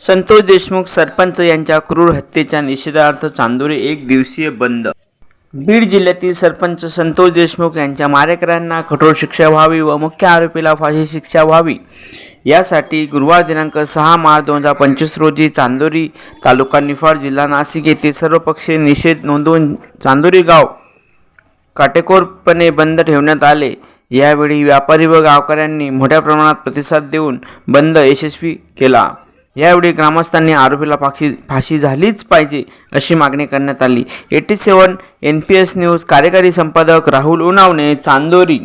संतोष देशमुख सरपंच यांच्या क्रूर हत्येच्या निषेधार्थ चांदोरी एक दिवसीय बंद. बीड जिल्ह्यातील सरपंच संतोष देशमुख यांच्या मारेकऱ्यांना कठोर शिक्षा व्हावी व मुख्य आरोपीला फाशी शिक्षा व्हावी. यासाठी गुरुवार दिनांक सहा मार्च दोन हजार पंचवीस रोजी चांदोरी तालुका निफाड जिल्हा नाशिक येथे सर्वपक्षीय निषेध नोंदवून चांदोरी गाव काटेकोरपणे बंद ठेवण्यात आले. यावेळी व्यापारी व गावकऱ्यांनी मोठ्या प्रमाणात प्रतिसाद देऊन बंद यशस्वी केला. यावेळी ग्रामस्थांनी आरोपीला फाशी फाशी झालीच पाहिजे अशी मागणी करण्यात आली. Eighty seven N P S news कार्यकारी संपादक राहुल उनावणे चांदोरी.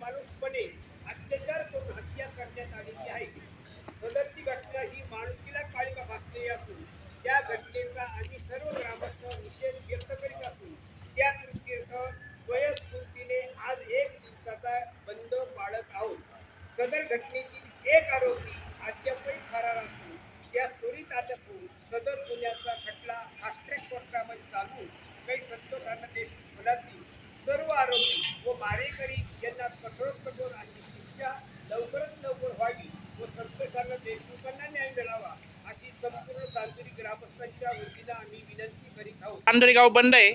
माणूसपणे अत्याचार करून हत्या करण्यात आलेली आहे सदरची घटना ही माणुसकीला काळिका भासलेली असून त्या घटनेचा आम्ही सर्व ग्रामस्थ निषेध व्यक्त करीत असून त्या कृतीर्थ स्वयंस्फूर्तीने आज एक दिवसाचा बंद पाळत आहोत. सदर घटनेतील एक आरोपी मारेकरी यांना कठोर कठोर अशी शिक्षा लवकरात लवकर व्हावी व संतोषांना देशमुखांना न्याय मिळावा अशी संपूर्ण तांत्रिक ग्रामस्थांच्या वतीनं आम्ही विनंती करीत आहोत. चांदोरी गाव बंद आहे.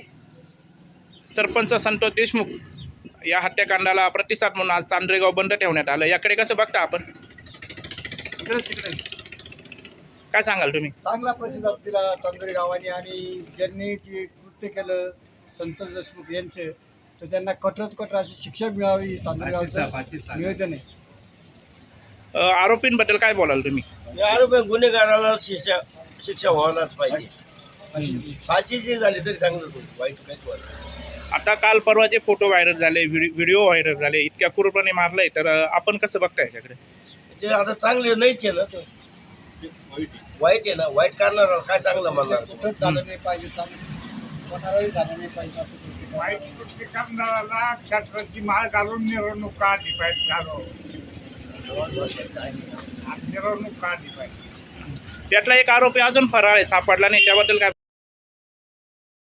सरपंच संतोष देशमुख या हत्याकांडाला प्रतिसाद म्हणून आज चांदोरी गाव बंद ठेवण्यात आलं. याकडे कसं बघता आपण? काय सांगाल तुम्ही? चांगला प्रतिसाद दिला चांदोरी गावाने आणि ज्यांनी ते कृत्य केलं संतोष देशमुख यांचे तर त्यांना कठोर कठोर अशी शिक्षा मिळावी चांदोरी गावचं निवेदन आहे. अ, आरोपींबद्दल काय बोलाल तुम्ही? या आरोपी गुन्हेगाराला शिक्षा शिक्षा व्हायलाच पाहिजे. अशी फाशी जी झाली तरी चांगलं होईल वाईट काहीच नाही. आता काल परवाचे फोटो व्हायरल झाले व्हिडि- व्हिडिओ व्हायरल झाले इतक्या क्रूरपणे मारलंय तर अ, आपण कसं बघताय याच्याकडे? ते आता चांगले नाहीच आहे ना ते. वाईट आहे ना वाईट करणार काय चांगलं म्हणणार? कुठंच झालं नाही पाहिजे चांगलं कोणालाही झालं नाही पाहिजे असं. वाईट कृत्य करणाऱ्याला क्षत्राची माळ घालून मिरवणूक काढली पाहिजे झालो. मिरवणूक काढली पाहिजे. त्यातला एक आरोपी अजून फरार आहे सापडला नाही त्याबद्दल काय